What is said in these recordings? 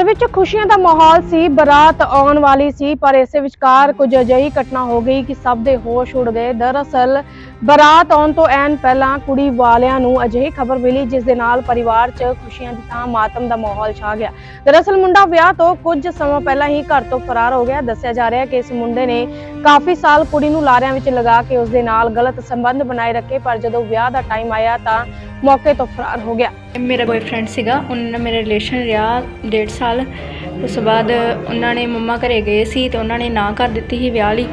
ਘਰ ਵਿੱਚ ਖੁਸ਼ੀਆਂ ਦਾ ਮਾਹੌਲ ਸੀ, ਬਰਾਤ ਆਉਣ ਵਾਲੀ ਸੀ, ਪਰ ਇਸੇ ਵਿਚਕਾਰ ਕੁਝ ਅਜਿਹੀ ਘਟਨਾ ਹੋ ਗਈ ਕਿ ਸਭ ਦੇ ਹੋਸ਼ ਉੱਡ ਗਏ। ਦਰਅਸਲ, ਬਰਾਤ ਆਉਣ ਤੋਂ ਐਨ ਪਹਿਲਾਂ ਕੁੜੀ ਵਾਲਿਆਂ ਨੂੰ ਅਜਿਹੀ ਖਬਰ ਮਿਲੀ, ਜਿਸ ਦੇ ਨਾਲ ਪਰਿਵਾਰ 'ਚ ਖੁਸ਼ੀਆਂ ਦੀ ਥਾਂ ਮਾਤਮ ਦਾ ਮਾਹੌਲ ਛਾ ਗਿਆ। ਦਰਅਸਲ, ਮੁੰਡਾ ਵਿਆਹ ਤੋਂ ਕੁਝ ਸਮਾਂ ਪਹਿਲਾਂ ਹੀ ਘਰ ਤੋਂ ਫਰਾਰ ਹੋ ਗਿਆ। ਦੱਸਿਆ ਜਾ ਰਿਹਾ ਕਿ ਇਸ ਮੁੰਡੇ ਨੇ ਕਾਫੀ ਸਾਲ ਕੁੜੀ ਨੂੰ ਲਾਰਿਆਂ ਵਿੱਚ ਲਗਾ ਕੇ ਉਸ ਦੇ ਨਾਲ ਗਲਤ ਸੰਬੰਧ ਬਣਾਏ ਰੱਖੇ, ਪਰ ਜਦੋਂ ਵਿਆਹ ਦਾ ਟਾਈਮ ਆਇਆ ਤਾਂ ਮੌਕੇ ਤੋਂ ਫਰਾਰ ਹੋ ਗਿਆ। ਮੇਰਾ ਬॉयਫ੍ਰੈਂਡ ਸੀਗਾ ਉਹਨਾਂ ਨਾਲ ਮੇਰਾ ਰਿਲੇਸ਼ਨ ਰਿਹਾ ਡੇਢ ਸਾਲ। ਉਸ ਤੋਂ ਬਾਅਦ ਉਹਨਾਂ ਨੇ ਮੰਮਾ ਘਰੇ ਗਏ ਸੀ ਤੇ ਉਹਨਾਂ ਨੇ ਨਾ ਕਰ ਦਿੱਤੀ ਸੀ ਵਿਆਹ ਲਈ।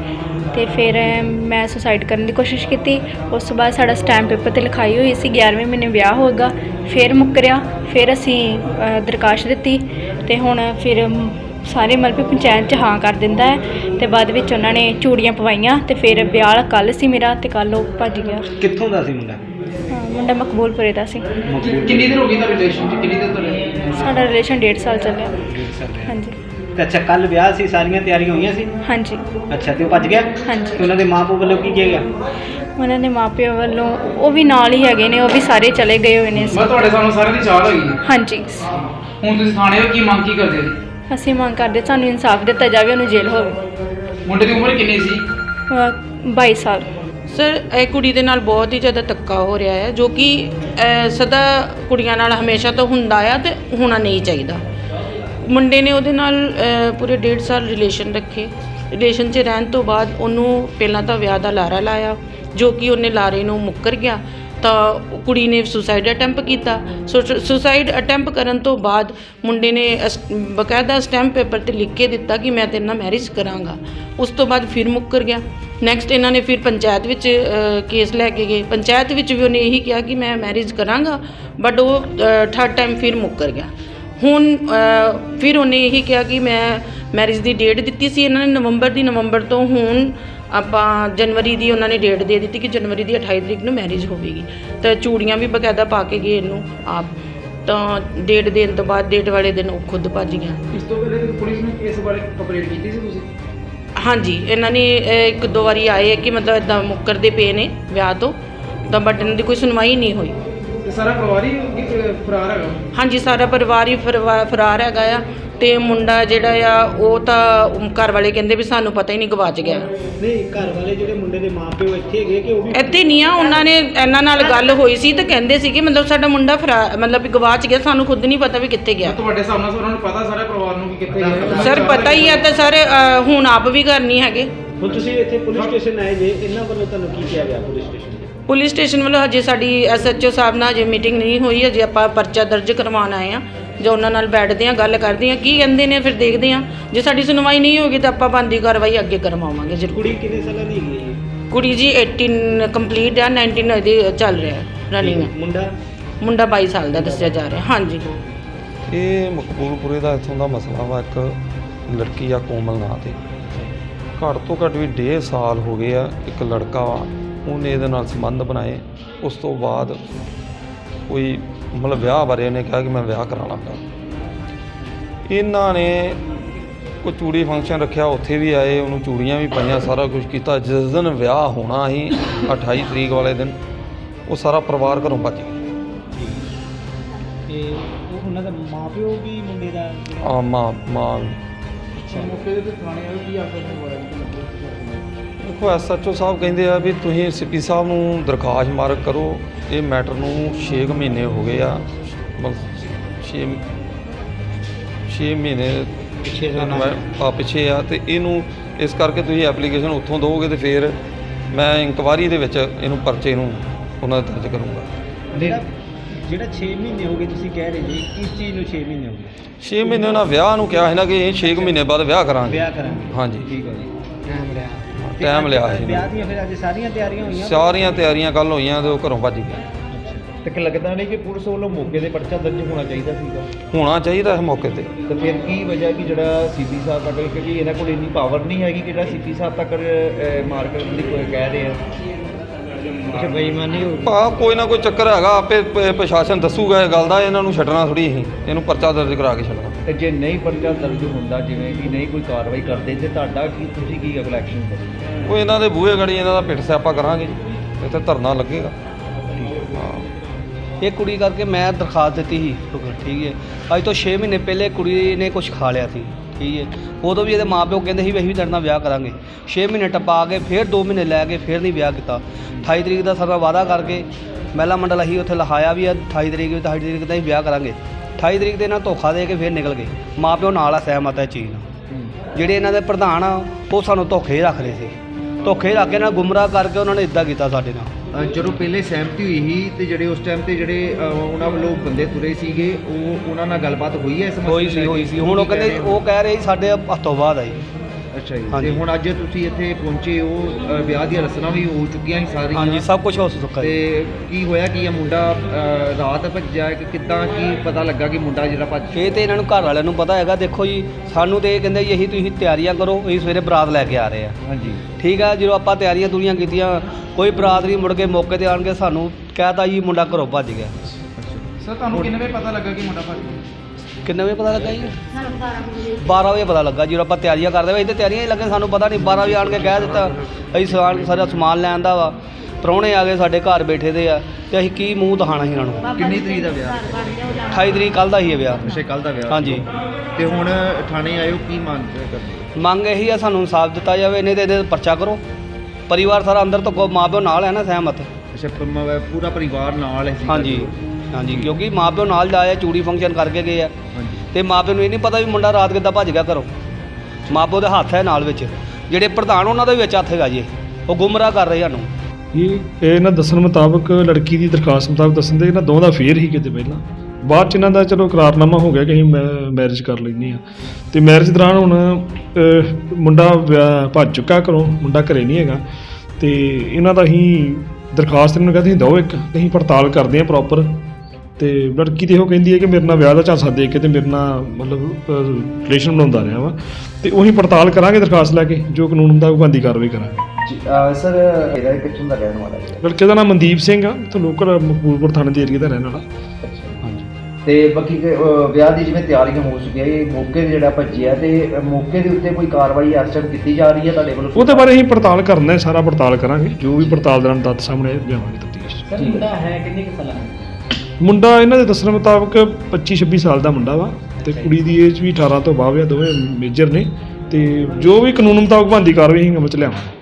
ਤੇ ਫਿਰ ਮੈਂ ਸੁਸਾਈਡ ਕਰਨ ਦੀ ਕੋਸ਼ਿਸ਼ ਕੀਤੀ। ਉਸ ਤੋਂ ਬਾਅਦ ਸਾਡਾ ਸਟੈਂਪ ਪੇਪਰ ਤੇ ਲਿਖਾਈ ਹੋਈ ਸੀ 11ਵੇਂ ਮਹੀਨੇ ਵਿਆਹ ਹੋਏਗਾ ਫਿਰ ਮੁੱਕਰਿਆ ਫਿਰ ਅਸੀਂ ਦਰਖਾਸਤ ਦਿੱਤੀ ਤੇ ਹੁਣ ਫਿਰ ਸਾਰੇ ਕਿ ਪੰਚਾਇਤ ਚ ਹਾਂ ਕਰ ਦਿੰਦਾ ਹੈ। ਤੇ ਬਾਅਦ ਵਿੱਚ ਉਹਨਾਂ ਨੇ ਚੂੜੀਆਂ ਪਵਾਈਆਂ ਤੇ ਫਿਰ ਵਿਆਹ ਕੱਲ ਸੀ ਮੇਰਾ ਤੇ ਕੱਲ ਉਹ ਭੱਜ ਗਿਆ। ਕਿੱਥੋਂ ਦਾ ਸੀ ਮੁੰਡਾ? ਮੁੰਡਾ ਮਕਬੂਲਪੁਰੇ ਦਾ ਸੀ। ਕਿੰਨੀ ਦੇਰ ਹੋ ਗਈ ਤਾਂ ਰਿਲੇਸ਼ਨ ਚ? ਕਿੰਨੀ ਦੇਰ ਤੋਂ ਰਹੇ ਸਾਡਾ ਰਿਲੇਸ਼ਨ ਡੇਢ ਸਾਲ ਚੱਲਿਆ ਹਾਂਜੀ। ਤੇ ਅੱਛਾ ਕੱਲ ਵਿਆਹ ਸੀ ਸਾਰੀਆਂ ਤਿਆਰੀਆਂ ਹੋਈਆਂ ਸੀ? ਹਾਂਜੀ। ਅੱਛਾ ਤੇ ਉਹ ਭੱਜ ਗਿਆ? ਹਾਂਜੀ। ਤੇ ਉਹਨਾਂ ਦੇ ਮਾਪੇ ਵੱਲੋਂ ਕੀ ਕਿਹਾ ਗਿਆ? ਉਹਨਾਂ ਦੇ ਮਾਪਿਆਂ ਵੱਲੋਂ ਉਹ ਵੀ ਨਾਲ ਹੀ ਹੈਗੇ ਨੇ ਉਹ ਵੀ ਸਾਰੇ ਚਲੇ ਗਏ ਹੋਏ ਨੇ। ਮੈਂ ਤੁਹਾਡੇ ਸਾਹਮਣੇ ਸਾਰਿਆਂ ਦੀ ਚਾਹ ਹੈਗੀ ਹੈ ਹਾਂਜੀ। ਹੁਣ ਤੁਸੀਂ ਥਾਣੇ ਹੋ ਕੀ ਮੰਗ ਕੀ ਕਰਦੇ? ਜੀ ਅਸੀਂ ਮੰਗ ਕਰਦੇ ਸਾਨੂੰ ਇਨਸਾਫ ਦਿੱਤਾ ਜਾਵੇ ਉਹਨੂੰ ਜੇਲ੍ਹ ਹੋਵੇ। ਮੁੰਡੇ ਦੀ ਉਮਰ ਕਿੰਨੀ ਸੀ? ਅਹ 22 ਸਾਲ। ਸਰ ਇਹ ਕੁੜੀ ਦੇ ਨਾਲ ਬਹੁਤ ਹੀ ਜ਼ਿਆਦਾ ਧੱਕਾ ਹੋ ਰਿਹਾ ਹੈ ਜੋ ਕਿ ਅਹ, ਸਦਾ ਕੁੜੀਆਂ ਨਾਲ ਹਮੇਸ਼ਾ ਤੋਂ ਹੁੰਦਾ ਆ ਤੇ ਹੋਣਾ ਨਹੀਂ ਚਾਹੀਦਾ। ਮੁੰਡੇ ਨੇ ਉਹਦੇ ਨਾਲ ਅਹ, ਪੂਰੇ ਡੇਢ ਸਾਲ ਰਿਲੇਸ਼ਨ ਰੱਖੇ। ਰਿਲੇਸ਼ਨ 'ਚ ਰਹਿਣ ਤੋਂ ਬਾਅਦ ਉਹਨੂੰ ਪਹਿਲਾਂ ਤਾਂ ਵਿਆਹ ਦਾ ਲਾਰਾ ਲਾਇਆ ਜੋ ਕਿ ਉਹਨੇ ਲਾਰੇ ਨੂੰ ਮੁੱਕਰ ਗਿਆ। ਤਾਂ ਕੁੜੀ ਨੇ ਸੁਸਾਈਡ ਅਟੈਂਪ ਕੀਤਾ। ਸੁਸਾਈਡ ਅਟੈਂਪ ਕਰਨ ਤੋਂ ਬਾਅਦ ਮੁੰਡੇ ਨੇ ਅਸ- ਬਕਾਇਦਾ ਸਟੈਂਪ ਪੇਪਰ ਤੇ ਲਿਖ ਕੇ ਦਿੱਤਾ ਕਿ ਮੈਂ ਤੇਰੇ ਨਾਲ ਮੈਰਿਜ ਕਰਾਂਗਾ। ਉਸ ਤੋਂ ਬਾਅਦ ਫਿਰ ਮੁੱਕਰ ਗਿਆ। ਨੈਕਸਟ ਇਹਨਾਂ ਨੇ ਫਿਰ ਪੰਚਾਇਤ ਵਿੱਚ ਕੇਸ ਲੈ ਕੇ ਗਏ। ਪੰਚਾਇਤ ਵਿੱਚ ਵੀ ਉਹਨੇ ਇਹੀ ਕਿਹਾ ਕਿ ਮੈਂ ਮੈਰਿਜ ਕਰਾਂਗਾ ਬਟ ਉਹ ਥਰਡ ਟਾਈਮ ਫਿਰ ਮੁੱਕਰ ਗਿਆ। ਹੁਣ ਫਿਰ ਉਹਨੇ ਇਹੀ ਕਿਹਾ ਕਿ ਮੈਂ ਮੈਰਿਜ ਦੀ ਡੇਟ ਦਿੱਤੀ ਸੀ। ਇਹਨਾਂ ਨੇ ਨਵੰਬਰ ਦੀ ਨਵੰਬਰ ਤੋਂ ਹੁਣ ਆਪਾਂ ਜਨਵਰੀ ਦੀ ਉਹਨਾਂ ਨੇ ਡੇਟ ਦੇ ਦਿੱਤੀ ਕਿ ਜਨਵਰੀ ਦੀ 28 ਤਰੀਕ ਨੂੰ ਮੈਰਿਜ ਹੋਵੇਗੀ। ਤਾਂ ਚੂੜੀਆਂ ਵੀ ਬਕਾਇਦਾ ਪਾ ਕੇ ਗਏ ਇਹਨੂੰ ਆਪ। ਤਾਂ ਡੇਟ ਦੇਣ ਤੋਂ ਬਾਅਦ ਡੇਟ ਵਾਲੇ ਦਿਨ ਉਹ ਖੁਦ ਭੱਜ ਗਿਆ। ਇਸ ਤੋਂ ਪਹਿਲੇ ਪੁਲਿਸ ਨੂੰ ਇਸ ਬਾਰੇ ਕੰਪਲੇਂਟ ਕੀਤੀ ਸੀ ਤੁਸੀਂ? ਹਾਂਜੀ ਇਹਨਾਂ ਨੇ ਇੱਕ ਦੋ ਵਾਰੀ ਆਏ ਕਿ ਮਤਲਬ ਇਦਾਂ ਮੁੱਕਰਦੇ ਪਏ ਨੇ ਵਿਆਹ ਤੋਂ। ਤਾਂ ਬਟ ਇਹਨਾਂ ਦੀ ਕੋਈ ਸੁਣਵਾਈ ਨਹੀਂ ਹੋਈ। ਤੇ ਸਾਰਾ ਪਰਿਵਾਰ ਹੀ ਫਰਾਰ ਹੈਗਾ? ਹਾਂਜੀ ਸਾਰਾ ਪਰਿਵਾਰ ਹੀ ਫਰਾਰ ਹੈਗਾ ਆ। ਤੇ ਮੁੰਡਾ ਜਿਹੜਾ ਆ ਉਹ ਤਾਂ ਘਰ ਵਾਲੇ ਕਹਿੰਦੇ ਵੀ ਸਾਨੂੰ ਪਤਾ ਹੀ ਨਹੀਂ ਗਵਾਚ ਗਿਆ। ਨਹੀਂ ਘਰ ਵਾਲੇ ਜਿਹੜੇ ਮੁੰਡੇ ਦੇ ਮਾਪੇ ਉਹ ਇੱਥੇ ਹੈਗੇ ਕਿ ਉਹ ਵੀ ਇੱਥੇ ਨਹੀਂ ਆ ਉਹਨਾਂ ਨੇ ਇਹਨਾਂ ਨਾਲ ਗੱਲ ਹੋਈ ਸੀ ਤੇ ਕਹਿੰਦੇ ਸੀ ਕਿ ਮਤਲਬ ਸਾਡਾ ਮੁੰਡਾ ਫਰਾ ਮਤਲਬ ਵੀ ਗਵਾਚ ਗਿਆ ਸਾਨੂੰ ਖੁਦ ਨਹੀਂ ਪਤਾ ਵੀ ਕਿੱਥੇ ਗਿਆ। ਤੁਹਾਡੇ ਸਾਹਮਣੇ ਉਹਨਾਂ ਨੂੰ ਪਤਾ ਸਾਰੇ ਪਰਿਵਾਰ ਨੂੰ ਕਿ ਕਿੱਥੇ ਗਏ ਸਰ ਪਤਾ ਹੀ ਆ ਤਾਂ ਸਰ ਹੁਣ ਆਪ ਵੀ ਘਰ ਨਹੀਂ ਹੈਗੇ। ਹੁਣ ਤੁਸੀਂ ਇੱਥੇ ਪੁਲਿਸ ਸਟੇਸ਼ਨ ਆਏ ਜੇ ਇਹਨਾਂ ਵੱਲੋਂ ਤੁਹਾਨੂੰ ਕੀ ਕਿਹਾ ਗਿਆ ਪੁਲਿਸ ਸਟੇਸ਼ਨ ਪੁਲਿਸ ਸਟੇਸ਼ਨ ਵੱਲੋਂ ਹਜੇ ਸਾਡੀ ਐਸਐਚਓ ਸਾਹਿਬ ਨਾਲ ਹਜੇ ਮੀਟਿੰਗ ਨਹੀਂ ਹੋਈ ਹਜੇ ਆਪਾਂ ਪਰਚਾ ਦਰਜ ਕਰਵਾਉਣ ਆਏ ਆ ਜੋ ਉਹਨਾਂ ਨਾਲ ਬੈਠਦੇ ਆ ਗੱਲ ਕਰਦੇ ਆ ਕੀ ਕਹਿੰਦੇ ਨੇ ਫਿਰ ਦੇਖਦੇ ਆ ਜੇ ਸਾਡੀ ਸੁਣਵਾਈ ਨਹੀਂ ਹੋਗੀ ਤਾਂ ਆਪਾਂ ਬੰਦੀ ਕਾਰਵਾਈ ਅੱਗੇ ਕਰਵਾਵਾਂਗੇ ਜ਼ਰੂਰ। ਕੁੜੀ ਕਿੰਨੇ ਸਾਲਾਂ ਦੀ ਹੈਗੀ ਹੈ ਜੀ? ਕੁੜੀ ਜੀ 18 ਕੰਪਲੀਟ ਆ 19 ਇਹਦੀ ਚੱਲ ਰਿਹਾ ਰਨਿੰਗ ਮੁੰਡਾ? ਮੁੰਡਾ 22 ਸਾਲ ਦਾ ਦੱਸਿਆ ਜਾ ਰਿਹਾ ਹਾਂਜੀ। ਇਹ ਮਕਬੂਲਪੁਰੇ ਦਾ ਇੱਥੋਂ ਦਾ ਮਸਲਾ ਵਾ ਇੱਕ ਲੜਕੀ ਆ ਕੋਮਲ ਨਾਂ ਤੇ। ਘੱਟ ਤੋਂ ਘੱਟ ਵੀ ਡੇਢ ਸਾਲ ਹੋ ਗਏ ਆ ਇੱਕ ਲੜਕਾ ਵਾ। ਉਹਨੇ ਇਹਦੇ ਨਾਲ ਸੰਬੰਧ ਬਣਾਏ। ਉਸ ਤੋਂ ਬਾਅਦ ਕੋਈ ਮਤਲਬ ਵਿਆਹ ਬਾਰੇ ਉਹਨੇ ਕਿਹਾ ਕਿ ਮੈਂ ਵਿਆਹ ਕਰਾਉਣਾ ਪਿਆ ਇਹਨਾਂ ਨੇ ਕੋਈ ਚੂੜੀ ਫੰਕਸ਼ਨ ਰੱਖਿਆ ਉੱਥੇ ਵੀ ਆਏ ਉਹਨੂੰ ਚੂੜੀਆਂ ਵੀ ਪਾਈਆਂ ਸਾਰਾ ਕੁਝ ਕੀਤਾ। ਜਿਸ ਦਿਨ ਵਿਆਹ ਹੋਣਾ ਸੀ 28 ਤਰੀਕ ਵਾਲੇ ਦਿਨ ਉਹ ਸਾਰਾ ਪਰਿਵਾਰ ਘਰੋਂ ਭੱਜ ਗਿਆ। ਤੇ ਉਹ ਉਹਨਾਂ ਦਾ ਮਾਪਿਓ ਵੀ ਮੁੰਡੇ ਦਾ? ਆ ਮਾਂ ਮਾਂ। ਮੌਕੇ ਤੇ ਥਾਣੇ ਆਏ ਕੀ ਆਖਰ ਹੋਇਆ ਦੇਖੋ ਐਸਐਚਓ ਸਾਹਿਬ ਕਹਿੰਦੇ ਆ ਵੀ ਤੁਸੀਂ ਸੀਪੀ ਸਾਹਿਬ ਨੂੰ ਦਰਖਾਸਤ ਮਾਰਕ ਕਰੋ। ਇਹ ਮੈਟਰ ਨੂੰ 6 ਮਹੀਨੇ ਹੋ ਗਏ ਆ। 6 6 ਮਹੀਨੇ ਪਿੱਛੇ ਮੈਂ ਆ ਪਿੱਛੇ ਆ ਤੇ ਇਹਨੂੰ ਇਸ ਕਰਕੇ ਤੁਸੀਂ ਐਪਲੀਕੇਸ਼ਨ ਉੱਥੋਂ ਦਿਓਗੇ ਤੇ ਫਿਰ ਮੈਂ ਇਨਕੁਆਰੀ ਦੇ ਵਿੱਚ ਇਹਨੂੰ ਪਰਚੇ ਨੂੰ ਉਹਨਾਂ ਦਾ ਦਰਜ ਕਰੂੰਗਾ। ਜਿਹੜਾ ਜਿਹੜਾ 6 ਮਹੀਨੇ ਹੋ ਗਏ ਤੁਸੀਂ ਕਹਿ ਰਹੇ ਜੀ ਕਿਸ ਚੀਜ਼ ਨੂੰ 6 ਮਹੀਨੇ ਹੋ ਗਏ? 6 ਮਹੀਨੇ ਉਹਨਾਂ ਵਿਆਹ ਨੂੰ ਕਿਹਾ ਸੀ ਨਾ ਕਿ ਇਹ 6 ਮਹੀਨੇ ਬਾਅਦ ਵਿਆਹ ਕਰਾਂਗੇ। ਵਿਆਹ ਕਰਾਂਗੇ। ਹਾਂਜੀ। ਠੀਕ ਹੈ ਜੀ। ਟਾਈਮ ਲਿਆ। ਟਾਈਮ ਲਿਆ ਸੀ ਵਿਆਹ ਦੀਆਂ ਫਿਰ ਅੱਜ ਸਾਰੀਆਂ ਤਿਆਰੀਆਂ ਹੋਈਆਂ? ਸਾਰੀਆਂ ਤਿਆਰੀਆਂ ਕੱਲ ਹੋਈਆਂ ਤੇ ਉਹ ਘਰੋਂ ਭੱਜ ਗਏ। ਤੇ ਕਿ ਲੱਗਦਾ ਨਹੀਂ ਕਿ ਪੁਲਿਸ ਵੱਲੋਂ ਮੌਕੇ ਤੇ ਪਰਚਾ ਦਰਜ ਹੋਣਾ ਚਾਹੀਦਾ ਸੀਗਾ? ਹੋਣਾ ਚਾਹੀਦਾ ਹੈ ਮੌਕੇ ਤੇ। ਤੇ ਫਿਰ ਕੀ ਵਜ੍ਹਾ ਕਿ ਜਿਹੜਾ ਸੀਪੀ ਸਾਹਿਬ ਤੱਕ ਕਿਉਂਕਿ ਇਹਨਾਂ ਕੋਲ ਇੰਨੀ ਪਾਵਰ ਨਹੀਂ ਹੈਗੀ ਕਿ ਜਿਹੜਾ ਸੀਪੀ ਸਾਹਿਬ ਤੱਕ ਅਹ, ਮਾਰ ਕਰਨ ਦੀ ਕੋਈ ਕਹਿ ਰਹੇ। ਆ ਅੱਛਾ ਬੇਈਮਾਨੀ ਹੋ ਗਈ। ਭਾ ਕੋਈ ਨਾ ਕੋਈ ਚੱਕਰ ਹੈਗਾ ਆਪੇ ਪ- ਪ੍ਰਸ਼ਾਸਨ ਦੱਸੂਗਾ ਇਹ ਗੱਲ ਦਾ ਇਹਨਾਂ ਨੂੰ ਛੱਡਣਾ ਥੋੜੀ ਅਸੀਂ ਇਹਨੂੰ ਪਰਚਾ ਦਰਜ ਕਰਾ ਕੇ ਛੱਡਣਾ। ਤੇ ਜੇ ਨਹੀਂ ਪਰਚਾ ਦਰਜ ਹੁੰਦਾ ਜਿਵੇਂ ਕਿ ਨਹੀਂ ਕੋਈ ਕਾਰਵਾਈ ਕਰਦੇ ਤੇ ਤੁਹਾਡਾ ਕੀ ਤੁਸੀਂ ਕੀ ਅਗਲਾ ਐਕਸ਼ਨ ਕਰੋਗੇ? ਉਹ ਇਹਨਾਂ ਦੇ ਬੂਹੇ ਗੜੀ ਇਹਨਾਂ ਦਾ ਪਿੱਟ ਸਿਆਪਾ ਕਰਾਂਗੇ ਜੀ ਇੱਥੇ ਧਰਨਾ ਲੱਗੇਗਾ। ਹਾਂ। ਇਹ ਕੁੜੀ ਕਰਕੇ ਮੈਂ ਦਰਖਾਸਤ ਦਿੱਤੀ ਸੀ ਠੀਕ ਹੈ। ਅੱਜ ਤੋਂ 6 ਮਹੀਨੇ ਪਹਿਲੇ ਕੁੜੀ ਨੇ ਕੁਝ ਖਾ ਲਿਆ ਸੀ। ਠੀਕ ਹੈ ਉਦੋਂ ਵੀ ਇਹਦੇ ਮਾਪਿਓ ਕਹਿੰਦੇ ਸੀ ਵੀ ਅਸੀਂ ਵੀ ਤੇਰੇ ਨਾਲ ਵਿਆਹ ਕਰਾਂਗੇ। 6 ਮਹੀਨੇ ਟੱਪਾ ਕੇ, ਫਿਰ 2 ਮਹੀਨੇ ਲੈ ਕੇ, ਫਿਰ ਨਹੀਂ ਵਿਆਹ ਕੀਤਾ। 28 ਤਰੀਕ ਦਾ ਸਾਡਾ ਵਾਅਦਾ ਕਰਕੇ ਮਹਿਲਾ ਮੰਡਲ ਅਸੀਂ ਉੱਥੇ ਲਿਖਾਇਆ ਵੀ ਆ 28 ਤਰੀਕ ਵੀ 28 ਤਰੀਕ ਦਾ ਹੀ ਵਿਆਹ ਕਰਾਂਗੇ। 28 ਤਰੀਕ ਦੇ ਨਾਲ ਧੋਖਾ ਦੇ ਕੇ ਫਿਰ ਨਿਕਲ ਗਏ। ਮਾਪਿਓ ਨਾਲ ਆ ਸਹਿਮਤ ਹੈ ਚੀਜ਼ ਨਾਲ। ਜਿਹੜੇ ਇਹਨਾਂ ਦੇ ਪ੍ਰਧਾਨ ਆ, ਉਹ ਸਾਨੂੰ ਧੋਖੇ ਰੱਖ ਰਹੇ ਸੀ। ਧੋਖੇ ਰੱਖ ਕੇ ਨਾਲ ਗੁੰਮਰਾਹ ਕਰਕੇ ਉਹਨਾਂ ਨੇ ਇਦਾਂ ਕੀਤਾ ਸਾਡੇ ਨਾਲ। ਜਦੋਂ ਪਹਿਲੇ ਸਹਿਮਤੀ ਹੋਈ ਸੀ ਤੇ ਜਿਹੜੇ ਉਸ ਟਾਈਮ ਤੇ ਜਿਹੜੇ ਅ, ਉਹਨਾਂ ਵੱਲੋਂ ਬੰਦੇ ਤੁਰੇ ਸੀਗੇ ਉਹ ਉਹਨਾਂ ਨਾਲ ਗੱਲਬਾਤ ਹੋਈ ਹੈ ਇਸ ਮਸਲੇ ਹੋਈ ਸੀ? ਹੋਈ ਸੀ ਹੁਣ ਉਹ ਕਹਿੰਦੇ? ਉਹ ਕਹਿ ਰਹੇ ਸੀ ਸਾਡੇ ਹੱਥੋਂ ਬਾਅਦ ਆਈ ਅੱਛਾ ਜੀ। ਹਾਂਜੀ। ਤੇ ਹੁਣ ਅੱਜ ਤੁਸੀਂ ਇੱਥੇ ਪਹੁੰਚੇ ਅ, ਵਿਆਹ ਦੀਆਂ ਰਸਮਾਂ ਵੀ ਹੋ ਚੁੱਕੀਆਂ ਸੀ ਸਾਰੀਆਂ। ਹਾਂਜੀ ਸਭ ਕੁਝ ਹੋ ਚੁੱਕਾ ਜੀ। ਤੇ ਕੀ ਹੋਇਆ ਕੀ ਇਹ ਮੁੰਡਾ ਅ, ਰਾਤ ਭੱਜਿਆ ਕਿ ਕਿੱਦਾਂ ਕੀ ਪਤਾ ਲੱਗਾ ਕਿ ਮੁੰਡਾ ਜਿਹੜਾ ਭੱਜ ਇਹ ਤੇ ਇਹਨਾਂ ਨੂੰ ਘਰ ਵਾਲਿਆਂ ਨੂੰ ਪਤਾ ਹੈਗਾ ਦੇਖੋ ਜੀ ਸਾਨੂੰ ਤੇ ਇਹ ਕਹਿੰਦੇ ਜੀ ਅਸੀਂ ਤੁਸੀਂ ਤਿਆਰੀਆਂ ਕਰੋ ਅਸੀਂ ਸਵੇਰੇ ਬਰਾਤ ਲੈ ਕੇ ਆ ਰਹੇ ਆ। ਹਾਂਜੀ। ਠੀਕ ਆ ਜਦੋਂ ਆਪਾਂ ਤਿਆਰੀਆਂ ਤੁਰੀਆਂ ਕੀਤੀਆਂ ਕੋਈ ਬਰਾਤ ਨਹੀਂ ਮੁੜ ਕੇ ਮੌਕੇ ਤੇ ਆਣ ਕੇ ਸਾਨੂੰ ਕਹਿਤਾ ਜੀ ਮੁੰਡਾ ਘਰੋਂ ਭੱਜ ਗਿਆ। ਸਰ ਤੁਹਾਨੂੰ ਕਿੰਨੇ ਵਜੇ ਪਤਾ ਲੱਗਾ ਕਿ ਮੁੰਡਾ ਭੱਜ ਗਿਆ? ਕਿੰਨੇ ਵਜੇ ਪਤਾ ਲੱਗਾ ਜੀ? 12 ਵਜੇ। ਪਤਾ ਲੱਗਾ ਜਦੋਂ ਆਪਾਂ ਤਿਆਰੀਆਂ ਕਰਦੇ ਵੇ ਤੇ ਤਿਆਰੀਆਂ ਹੀ ਲੱਗੇ ਸਾਨੂੰ ਪਤਾ ਨਹੀਂ 12 ਵਜੇ ਆਣ ਕੇ ਕਹਿ ਦਿੱਤਾ ਅਸੀਂ ਸਮਾਨ ਸਾਰਾ ਸਮਾਨ ਲੈਣ ਦਾ ਵਾ। ਪ੍ਰਾਹੁਣੇ ਆ ਗਏ ਸਾਡੇ ਘਰ ਬੈਠੇ ਦੇ ਆ ਤੇ ਅਸੀਂ ਕੀ ਮੂੰਹ ਦਿਖਾਣਾ ਸੀ ਇਹਨਾਂ ਨੂੰ? ਕਿੰਨੀ ਤਰੀਕ ਦਾ ਵਿਆਹ? 28 ਤਰੀਕ ਕੱਲ ਦਾ ਹੀ ਹੈ ਵਿਆਹ। ਅੱਛਾ ਕੱਲ ਦਾ ਵਿਆਹ। ਹਾਂਜੀ। ਤੇ ਹੁਣ ਥਾਣੇ ਆਇਓ ਕੀ ਮੰਗ ਕਰਦੇ ਮੰਗ ਇਹੀ ਆ ਸਾਨੂੰ ਇਨਸਾਫ ਦਿੱਤਾ ਜਾਵੇ ਨਹੀਂ ਤੇ ਇਹਦੇ ਤੇ ਪਰਚਾ ਕਰੋ। ਪਰਿਵਾਰ ਸਾਰਾ ਅੰਦਰ ਤੋਂ ਮਾਪਿਓ ਨਾਲ ਹੈ ਨਾ ਸਹਿਮਤ। ਅੱਛਾ ਪੂਰਾ ਪਰਿਵਾਰ ਨਾਲ ਹੈ ਹਾਂਜੀ। ਹਾਂਜੀ ਕਿਉਂਕਿ ਮਾਪਿਓ ਨਾਲ ਜਾਇਆ ਚੂੜੀ ਫੰਕਸ਼ਨ ਕਰਕੇ ਗਏ ਆ। ਤੇ ਮਾਪਿਓ ਨੂੰ ਇਹ ਨਹੀਂ ਪਤਾ ਵੀ ਮੁੰਡਾ ਰਾਤ ਕਿੱਦਾਂ ਭੱਜ ਗਿਆ ਘਰੋਂ। ਮਾਪਿਓ ਦੇ ਹੱਥ ਹੈ ਨਾਲ ਵਿੱਚ। ਜਿਹੜੇ ਪ੍ਰਧਾਨ ਉਹਨਾਂ ਦਾ ਵੀ ਵਿੱਚ ਹੱਥ ਹੈਗਾ ਜੀ ਉਹ ਗੁੰਮਰਾਹ ਕਰ ਰਹੇ ਸਾਨੂੰ। ਇਹ ਇਹ ਇਹਨਾਂ ਦੱਸਣ ਮੁਤਾਬਕ ਲੜਕੀ ਦੀ ਦਰਖਾਸਤ ਮੁਤਾਬਕ ਦੱਸਣ ਦੇ ਇਹਨਾਂ ਦੋਵਾਂ ਦਾ ਫੇਰ ਹੀ ਕਿਤੇ ਪਹਿਲਾਂ। ਬਾਅਦ ਚ ਇਹਨਾਂ ਦਾ ਚਲੋ ਇਕਰਾਰਨਾਮਾ ਹੋ ਗਿਆ ਕਿ ਅਸੀਂ ਮੈਰਿਜ ਕਰ ਲੈਂਦੇ ਆ ਤੇ ਮੈਰਿਜ ਦੌਰਾਨ ਹੁਣ ਮੁੰਡਾ ਭੱਜ ਚੁੱਕਾ ਘਰੋਂ ਮੁੰਡਾ ਘਰੇ ਨਹੀਂ ਹੈਗਾ। ਤੇ ਇਹਨਾਂ ਦਾ ਅਸੀਂ ਦਰਖਾਸਤ ਇਹਨਾਂ ਨੂੰ ਕਹਿੰਦੇ ਦਿਓ ਇੱਕ ਅਸੀਂ ਪੜਤਾਲ ਕਰਦੇ ਆ ਪ੍ਰੋਪਰ ਤੇ ਲੜਕੀ ਤੇ ਉਹ ਕਹਿੰਦੀ ਹੈ ਕਿ ਮੇਰੇ ਨਾਲ ਵਿਆਹ ਦਾ ਝਾਂਸਾ ਦੇ ਕੇ ਤੇ ਮੇਰੇ ਨਾਲ ਮਤਲਬ ਰਿਲੇਸ਼ਨ ਬਣਾਉਂਦਾ ਰਿਹਾ ਵਾ। ਤੇ ਉਹੀ ਪੜਤਾਲ ਕਰਾਂਗੇ ਦਰਖਾਸਤ ਲੈ ਕੇ ਜੋ ਕਾਨੂੰਨ ਹੁੰਦਾ ਉਹ ਬੰਦੀ ਕਾਰਵਾਈ ਕਰਾਂਗੇ। ਸਰ ਇਹਦਾ ਕਿੱਥੋਂ ਦਾ ਰਹਿਣ ਵਾਲਾ ਹੈ? ਲੜਕੇ ਦਾ ਨਾਮ ਮਨਦੀਪ ਸਿੰਘ ਆ ਤੇ ਲੋਕਲ ਮਕਬੂਲਪੁਰ ਥਾਣੇ ਦੇ ਏਰੀਆ ਦਾ ਰਹਿਣ ਵਾਲਾ। ਹਾਂਜੀ ਤੇ ਬਾਕੀ ਕਿ, ਵਿਆਹ ਦੀ ਜਿਵੇਂ ਤਿਆਰੀਆਂ ਹੋ ਚੁੱਕੀਆਂ ਇਹ ਮੌਕੇ ਤੇ ਜਿਹੜਾ ਭੱਜਿਆ ਤੇ ਮੌਕੇ ਦੇ ਉੱਤੇ ਕੋਈ ਕਾਰਵਾਈ ਟਾਈਮ ਕੀਤੀ ਜਾ ਰਹੀ ਹੈ ਤੁਹਾਡੇ ਵੱਲੋਂ ਉਹਦੇ ਬਾਰੇ ਅਸੀਂ ਪੜਤਾਲ ਕਰਨਾ ਹੈ ਸਾਰਾ ਪੜਤਾਲ ਕਰਾਂਗੇ। ਜੋ ਵੀ ਪੜਤਾਲ ਦੌਰਾਨ ਤੱਥ ਸਾਹਮਣੇ ਲਿਆਵਾਂਗੇ ਤਫਤੀਸ਼। ਸਰ ਮੁੰਡਾ ਹੈ ਕਿੰਨੇ ਕੁ ਸਾਲਾਂ ਦਾ? ਮੁੰਡਾ ਇਹਨਾਂ ਦੇ ਦੱਸਣ ਮੁਤਾਬਕ 25 26 ਸਾਲ ਦਾ ਮੁੰਡਾ ਵਾ ਤੇ ਕੁੜੀ ਦੀ ਏਜ ਵੀ 18 ਤੋਂ ਬਾਅਦ ਆ ਦੋਵੇਂ ਮੇਜਰ ਨੇ ਤੇ ਜੋ ਵੀ ਕਾਨੂੰਨ ਮੁਤਾਬਕ ਬਣਦੀ ਕਾਰਵਾਈ ਅਸੀਂ ਅਮਲ ਚ ਲਿਆਵਾਂਗੇ।